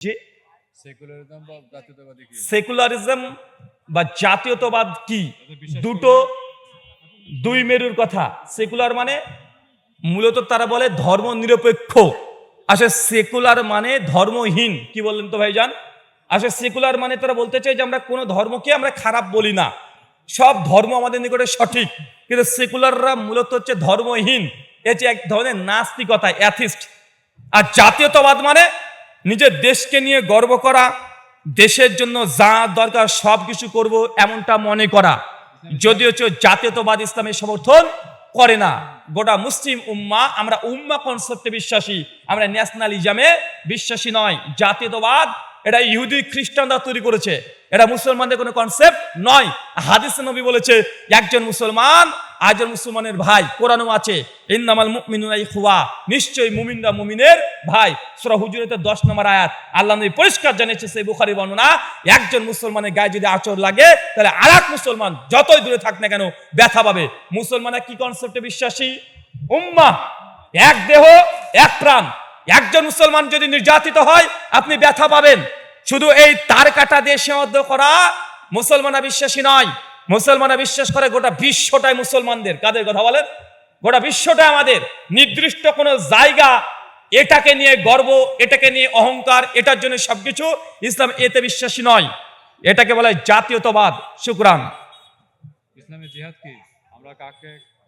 যে সেকুলারিজম বা জাতীয়তাবাদী কি? দুটো দুই মেরুর কথা। সেকুলার মানে মূলত তারা বলে ধর্ম নিরপেক্ষ আসলে সেকুলার মানে ধর্মহীন। কি বললেন তো ভাই ভাইজান? আসলে সেকুলার মানে তারা বলতে চাই যে আমরা কোনো ধর্মকে আমরা খারাপ বলি না। সব ধর্ম আমাদের নিকটে সঠিক। কিন্তু সেকুলাররা মূলত হচ্ছে ধর্মহীন। এটি এক ধরনের নাস্তিকতা অ্যাথিস্ট আর জাতীয়তাবাদ মানে নিজের দেশকে নিয়ে গর্ব করা, দেশের জন্য যা দরকার সব কিছু করব এমনটা মনে করা। যদিও হচ্ছে জাতীয়তাবাদ ইসলামের সমর্থন করে না। গোটা মুসলিম উম্মা, আমরা উম্মা কনসেপ্টে বিশ্বাসী। আমরা ন্যাশনালিজমে বিশ্বাসী নয়। জাতীয়তাবাদ, এটা ইহুদি, খ্রিস্টানরা তৈরি করেছে। এটা মুসলমানদের কোনো কনসেপ্ট নয়। হাদিস নবী বলেছে, একজন মুসলমান আরেকজন মুসলমানের ভাই, কোরআনও আছে, ইন্নামাল মুমিনুনা ইখওয়া। নিশ্চয়ই মুমিনরা মুমিনের ভাই। সূরা হুজুরাতের 10 নম্বর আয়াত। আল্লাহ নবী পরিষ্কার জানিয়েছে সেই বুখারি বর্ণনা, একজন মুসলমানের গায়ে যদি আচর লাগে, তাহলে আরেক মুসলমান যতই দূরে থাক না কেন ব্যথা পাবে। মুসলমানরা কি কনসেপ্টে বিশ্বাসী? উম্মা, এক দেহ, এক প্রাণ। একজন মুসলমান যদি নির্যাতিত হয়, আপনি ব্যথা পাবেন। শুধু এই তার কাটা দিয়ে সীমাবদ্ধ করা মুসলমানরা বিশ্বাসী নয়। মুসলমানরা বিশ্বাস করে গোটা বিশ্বটাই মুসলমানদের। কাদের কথা বলেন? গোটা বিশ্বটা আমাদের। নির্দিষ্ট কোনো জায়গা এটাকে নিয়ে গর্ব, এটাকে নিয়ে অহংকার, এটার জন্য সবকিছু ইসলাম এতে বিশ্বাসী নয়। এটাকে বলে জাতীয়তাবাদ। শুকরান। ইসলামের জিহাদ কি? আমরা কাকে